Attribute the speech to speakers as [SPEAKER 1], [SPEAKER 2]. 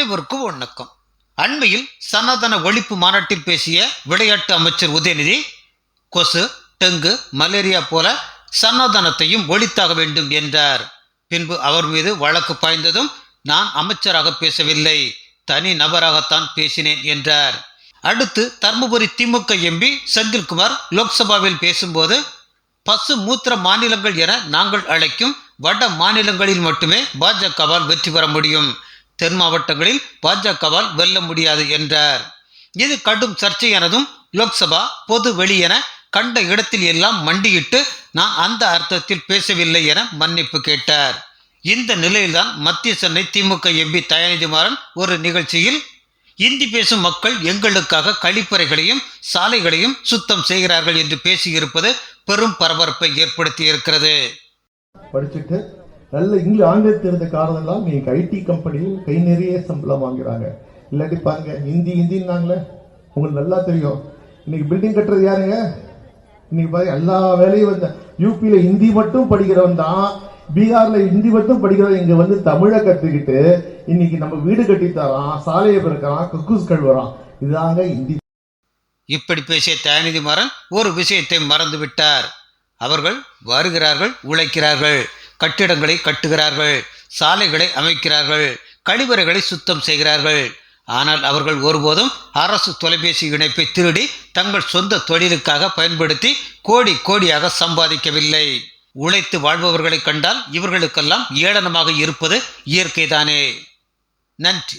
[SPEAKER 1] அனைவருக்கும் வணக்கம். அண்மையில் சனாதன ஒழிப்பு மாநாட்டில் பேசிய விளையாட்டு அமைச்சர் உதயநிதி கொசு டெங்கு மலேரியா போல சனாதனத்தையும் ஒழித்தாக வேண்டும் என்றார். பின்பு அவர் மீது வழக்கு பாய்ந்ததும் நான் அமைச்சராக பேசவில்லை தனி நபராகத்தான் பேசினேன் என்றார். அடுத்து தர்மபுரி திமுக எம்பி செந்தில்குமார் லோக்சபாவில் பேசும்போது பசு மூத்திர மாநிலங்கள் என நாங்கள் அழைக்கும் வட மாநிலங்களில் மட்டுமே பாஜகவால் வெற்றி பெற முடியும். தென் மாவட்டங்களில் பாஜகவால் வெல்ல முடியாது என்றார். இது கடும் சர்ச்சையானதும் லோக்சபா பொது வெளி என கண்ட இடத்தில் எல்லாம் மண்டியிட்டு நான் அந்த அர்த்தத்தில் பேசவில்லை என மன்னிப்பு கேட்டார். இந்த நிலையில்தான் மத்திய சென்னை திமுக எம்பி தயாநிதிமாறன் ஒரு நிகழ்ச்சியில் இந்தி பேசும் மக்கள் எங்களுக்காக கழிப்பறைகளையும் சாலைகளையும் சுத்தம் செய்கிறார்கள் என்று பேசியிருப்பது பெரும் பரபரப்பை ஏற்படுத்தி இருக்கிறது
[SPEAKER 2] படிச்சுட்டு நல்ல இங்கிலீஷ் ஆங்கிலம் தெரிந்த காரணம் நீங்க ஐடி கம்பெனியில் கை நிறைய சம்பளம் வாங்குறாங்க. இல்லாட்டி பாருங்க ஹிந்தி ஹிந்தின்னாங்களே உங்களுக்கு நல்லா தெரியும். இன்னைக்கு பில்டிங் கட்டுறது யாருங்க? இன்னைக்கு பாருங்க எல்லா வேலையும் வந்த யூபியில ஹிந்தி மட்டும் படிக்கிறவன் தான் பீகார்ல ஹிந்தி மட்டும் படிக்கிறவன் இங்க வந்து தமிழை கத்துக்கிட்டு இன்னைக்கு நம்ம வீடு கட்டி தரான் சாலையை பிறக்கிறான் கக்கூஸ் கழுவுறான். இதுதாங்க ஹிந்தி.
[SPEAKER 1] இப்படி பேசிய தயாநிதி மாறன் ஒரு விஷயத்தை மறந்துவிட்டார். அவர்கள் வருகிறார்கள் உழைக்கிறார்கள். கட்டிடங்களை கட்டுகிறார்கள் சாலைகளை அமைக்கிறார்கள் கழிவறைகளை சுத்தம் செய்கிறார்கள். ஆனால் அவர்கள் ஒருபோதும் அரசு தொலைபேசி இணைப்பை திருடி தங்கள் சொந்த தொழிலுக்காக பயன்படுத்தி கோடி கோடியாக சம்பாதிக்கவில்லை. உழைத்து வாழ்பவர்களை கண்டால் இவர்களுக்கெல்லாம் ஏளனமாக இருப்பது இயற்கைதானே. நன்றி.